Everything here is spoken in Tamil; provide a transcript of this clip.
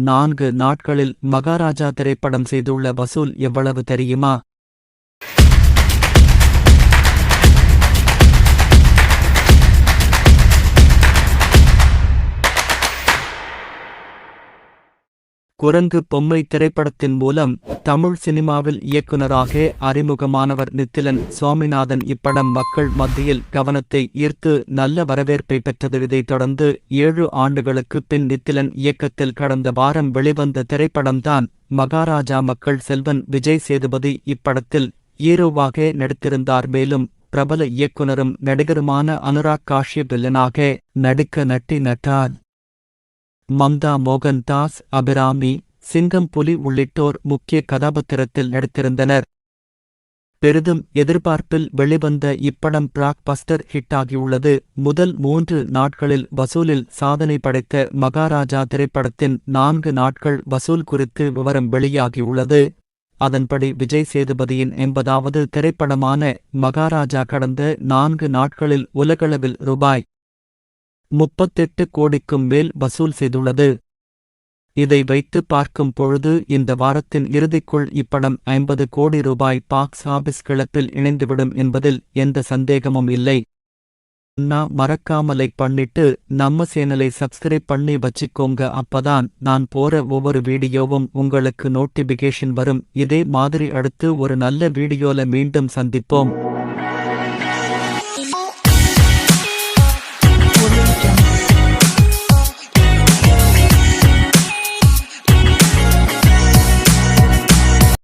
நான்கு நாட்களில் மகாராஜா திரைப்படம் செய்துள்ள வசூல் எவ்வளவு தெரியுமா? குரங்கு பொம்மை திரைப்படத்தின் மூலம் தமிழ் சினிமாவில் இயக்குநராக அறிமுகமானவர் நித்திலன் சுவாமிநாதன் இப்படம் மக்கள் மத்தியில் கவனத்தை ஈர்த்து நல்ல வரவேற்பை பெற்றது. இதைத் தொடர்ந்து ஏழு ஆண்டுகளுக்கு பின் நித்திலன் இயக்கத்தில் கடந்த வாரம் வெளிவந்த திரைப்படம்தான் மகாராஜா மக்கள் செல்வன் விஜய் சேதுபதி இப்படத்தில் ஹீரோவாக நடித்திருந்தார். மேலும் பிரபல இயக்குனரும் நடிகருமான அனுராக் காஷ்யப் வில்லனாக நடிக்க நட்டி நட்டார். மம்தா மோகன் தாஸ் அபிராமி சிங்கம் புலி உள்ளிட்டோர் முக்கிய கதாபாத்திரத்தில் நடித்திருந்தனர். பெரிதும் எதிர்பார்ப்பில் வெளிவந்த இப்படம் பிளாக் பஸ்டர் ஹிட்டாகியுள்ளது முதல் மூன்று நாட்களில் வசூலில் சாதனை படைத்த மகாராஜா திரைப்படத்தின் நான்கு நாட்கள் வசூல் குறித்து விவரம் வெளியாகியுள்ளது. அதன்படி விஜய் சேதுபதியின் எண்பதாவது திரைப்படமான மகாராஜா கடந்த நான்கு நாட்களில் உலகளவில் ரூபாய் முப்பத்தெட்டு கோடிக்கும் மேல் வசூல் செய்துள்ளது. இதை வைத்து பார்க்கும் பொழுது இந்த வாரத்தின் இறுதிக்குள் இப்படம் ஐம்பது கோடி ரூபாய் பாக்ஸ் ஆபீஸ் கிளப்பில் இணைந்துவிடும் என்பதில் எந்த சந்தேகமும் இல்லை. நான் மறக்காமலை பண்ணிட்டு நம்ம சேனலை சப்ஸ்கிரைப் பண்ணி வச்சுக்கோங்க. அப்பதான் நான் போற ஒவ்வொரு வீடியோவும் உங்களுக்கு நோட்டிபிகேஷன் வரும். இதே மாதிரி அடுத்து ஒரு நல்ல வீடியோல மீண்டும் சந்திப்போம்.